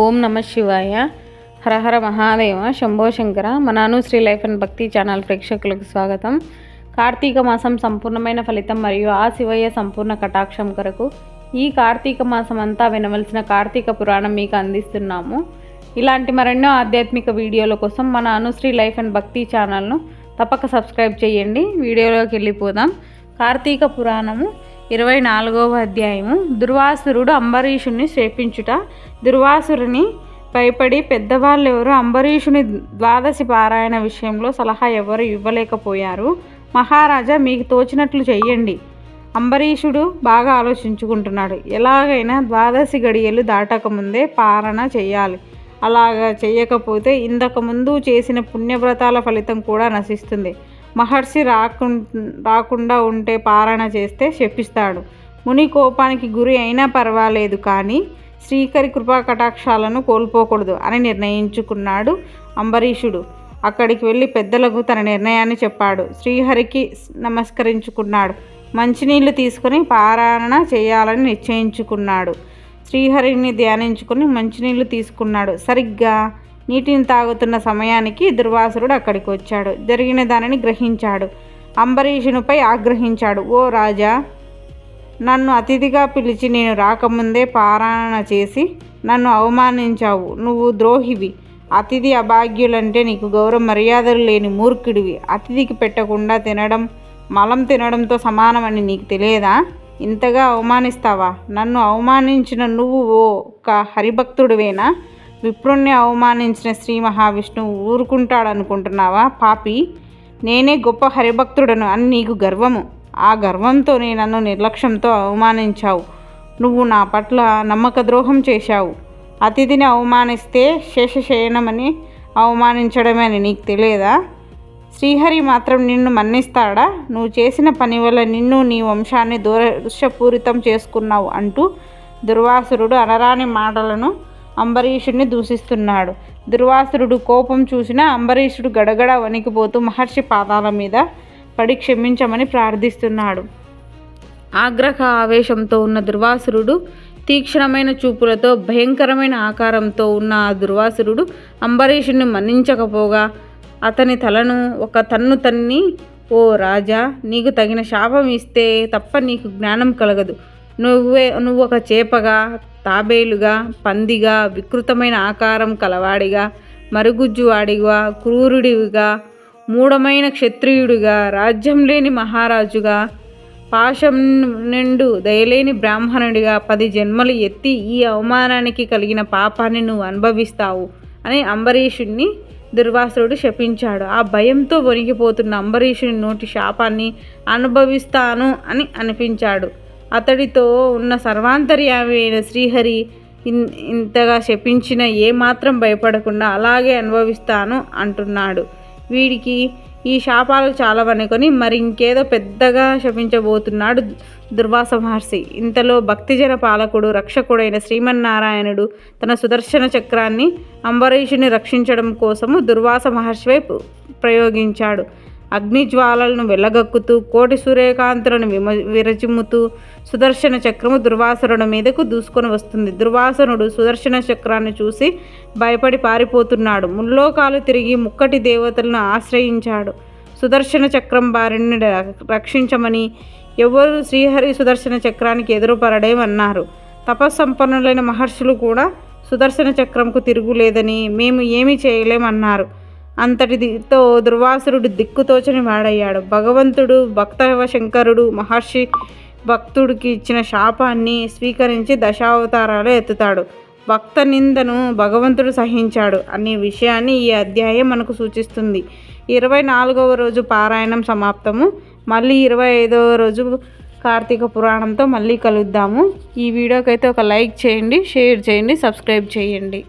ఓం నమ శివాయ. హరహర మహాదేవ శంభో శంకర మన Anushree life and Bhakti channel ప్రేక్షకులకు స్వాగతం. కార్తీక మాసం సంపూర్ణమైన ఫలితం మరియు ఆ శివయ్య సంపూర్ణ కటాక్షం కొరకు ఈ కార్తీక మాసం అంతా వినవలసిన కార్తీక పురాణం మీకు అందిస్తున్నాము. ఇలాంటి మరెన్నో ఆధ్యాత్మిక వీడియోల కోసం మన అనుశ్రీ లైఫ్ అండ్ భక్తి ఛానల్ను తప్పక సబ్స్క్రైబ్ చేయండి. వీడియోలోకి వెళ్ళిపోదాం. కార్తీక పురాణము ఇరవై నాలుగవ అధ్యాయము. దుర్వాసురుడు అంబరీషుని శేపించుట దుర్వాసురుని భయపడి పెద్దవాళ్ళు ఎవరు అంబరీషుని ద్వాదశి పారాయణ విషయంలో సలహా ఎవరు ఇవ్వలేకపోయారు. మహారాజా మీకు తోచినట్లు చెయ్యండి. అంబరీషుడు బాగా ఆలోచించుకుంటున్నాడు. ఎలాగైనా ద్వాదశి గడియలు దాటకముందే పారణ చేయాలి అలాగా చేయకపోతే ఇంతకుముందు చేసిన పుణ్యవ్రతాల ఫలితం కూడా నశిస్తుంది. మహర్షి రాకు రాకుండా ఉంటే పారణ చేస్తే శపిస్తాడు. ముని కోపానికి గురి అయినా పర్వాలేదు కానీ శ్రీకరి కృపా కటాక్షాలను కోల్పోకూడదు అని నిర్ణయించుకున్నాడు అంబరీషుడు. అక్కడికి వెళ్ళి పెద్దలకు తన నిర్ణయాన్ని చెప్పాడు. శ్రీహరికి నమస్కరించుకున్నాడు. మంచినీళ్ళు తీసుకొని పారాయణ చేయాలని నిశ్చయించుకున్నాడు. శ్రీహరిని ధ్యానించుకుని మంచినీళ్ళు తీసుకున్నాడు. సరిగ్గా నీటిని తాగుతున్న సమయానికి దుర్వాసురుడు అక్కడికి వచ్చాడు. జరిగిన దానిని గ్రహించాడు. అంబరీషునిపై ఆగ్రహించాడు. ఓ రాజా నన్ను అతిథిగా పిలిచి నేను రాకముందే పారాయణ చేసి నన్ను అవమానించావు. నువ్వు ద్రోహివి. అతిథి అభాగ్యులంటే నీకు గౌరవ మర్యాదలు లేని మూర్ఖుడివి. అతిథికి పెట్టకుండా తినడం మలం తినడంతో సమానమని నీకు తెలియదా? ఇంతగా అవమానిస్తావా? నన్ను అవమానించిన నువ్వు ఓ ఒక హరిభక్తుడివేనా? విప్రుణ్ణి అవమానించిన శ్రీ మహావిష్ణువు ఊరుకుంటాడనుకుంటున్నావా? పాపి నేనే గొప్ప హరిభక్తుడను అని నీకు గర్వము. ఆ గర్వంతోనే నన్ను నిర్లక్ష్యంతో అవమానించావు. నువ్వు నా పట్ల నమ్మక ద్రోహం చేశావు. అతిథిని అవమానిస్తే శేషశయనమని అవమానించడమే అని నీకు తెలియదా? శ్రీహరి మాత్రం నిన్ను మన్నిస్తాడా? నువ్వు చేసిన పని వల్ల నిన్ను నీ వంశాన్ని దూరదృశ్యపూరితం చేసుకున్నావు అంటూ దుర్వాసురుడు అనరాని మాటలను అంబరీషుడిని దూషిస్తున్నాడు. దుర్వాసురుడు కోపం చూసిన అంబరీషుడు గడగడ వణికిపోతూ మహర్షి పాదాల మీద పడి క్షమించమని ప్రార్థిస్తున్నాడు. ఆగ్రహ ఆవేశంతో ఉన్న దుర్వాసురుడు తీక్షణమైన చూపులతో భయంకరమైన ఆకారంతో ఉన్న ఆ దుర్వాసురుడు అంబరీషుడిని మన్నించకపోగా అతని తలను ఒక తన్ను తన్ని ఓ రాజా నీకు తగిన శాపం ఇస్తే తప్ప నీకు జ్ఞానం కలగదు. నువ్వే నువ్వు ఒక చేపగా తాబేలుగా పందిగా వికృతమైన ఆకారం కలవాడిగా మరుగుజ్జువాడిగా క్రూరుడివిగా మూఢమైన క్షత్రియుడిగా రాజ్యం లేని మహారాజుగా పాశం నిండు దయలేని బ్రాహ్మణుడిగా పది జన్మలు ఎత్తి ఈ అవమానానికి కలిగిన పాపాన్ని నువ్వు అనుభవిస్తావు అని అంబరీషుణ్ణి దుర్వాసురుడు శపించాడు. ఆ భయంతో వణికిపోతున్న అంబరీషుని నోటి శాపాన్ని అనుభవిస్తాను అని అనిపించాడు. అతడితో ఉన్న సర్వాంతర్యామి అయిన శ్రీహరి ఇంతగా శపించిన ఏమాత్రం భయపడకుండా అలాగే అనుభవిస్తాను అంటున్నాడు. వీడికి ఈ శాపాలు చాలవనుకొని మరి ఇంకేదో పెద్దగా శపించబోతున్నాడు దుర్వాస మహర్షి. ఇంతలో భక్తిజన పాలకుడు రక్షకుడైన శ్రీమన్నారాయణుడు తన సుదర్శన చక్రాన్ని అంబరీషుని రక్షించడం కోసము దుర్వాస మహర్షి వైపు ప్రయోగించాడు. అగ్నిజ్వాలలను వెళ్ళగక్కుతూ కోటి సూర్యకాంతులను విమ విరచిమ్ముతూ సుదర్శన చక్రము దుర్వాసనుడు మీదకు దూసుకొని వస్తుంది. దుర్వాసనుడు సుదర్శన చక్రాన్ని చూసి భయపడి పారిపోతున్నాడు. ముల్లోకాలు తిరిగి ముక్కటి దేవతలను ఆశ్రయించాడు. సుదర్శన చక్రం బారిని రక్షించమని ఎవరు శ్రీహరి సుదర్శన చక్రానికి ఎదురుపడేమన్నారు తపస్సంపన్నులైన మహర్షులు కూడా సుదర్శన చక్రంకు తిరుగులేదని మేము ఏమీ చేయలేమన్నారు అంతటితో దుర్వాసురుడు దిక్కుతోచని వాడయ్యాడు. భగవంతుడు భక్తవ శంకరుడు మహర్షి భక్తుడికి ఇచ్చిన శాపాన్ని స్వీకరించి దశావతారాలు ఎత్తుతాడు. భక్త నిందను భగవంతుడు సహించాడు అనే విషయాన్ని ఈ అధ్యాయం మనకు సూచిస్తుంది. ఇరవై నాలుగవ రోజు పారాయణం సమాప్తము. మళ్ళీ ఇరవై ఐదవ రోజు కార్తీక పురాణంతో మళ్ళీ కలుద్దాము. ఈ వీడియోకైతే ఒక లైక్ చేయండి షేర్ చేయండి సబ్స్క్రైబ్ చేయండి.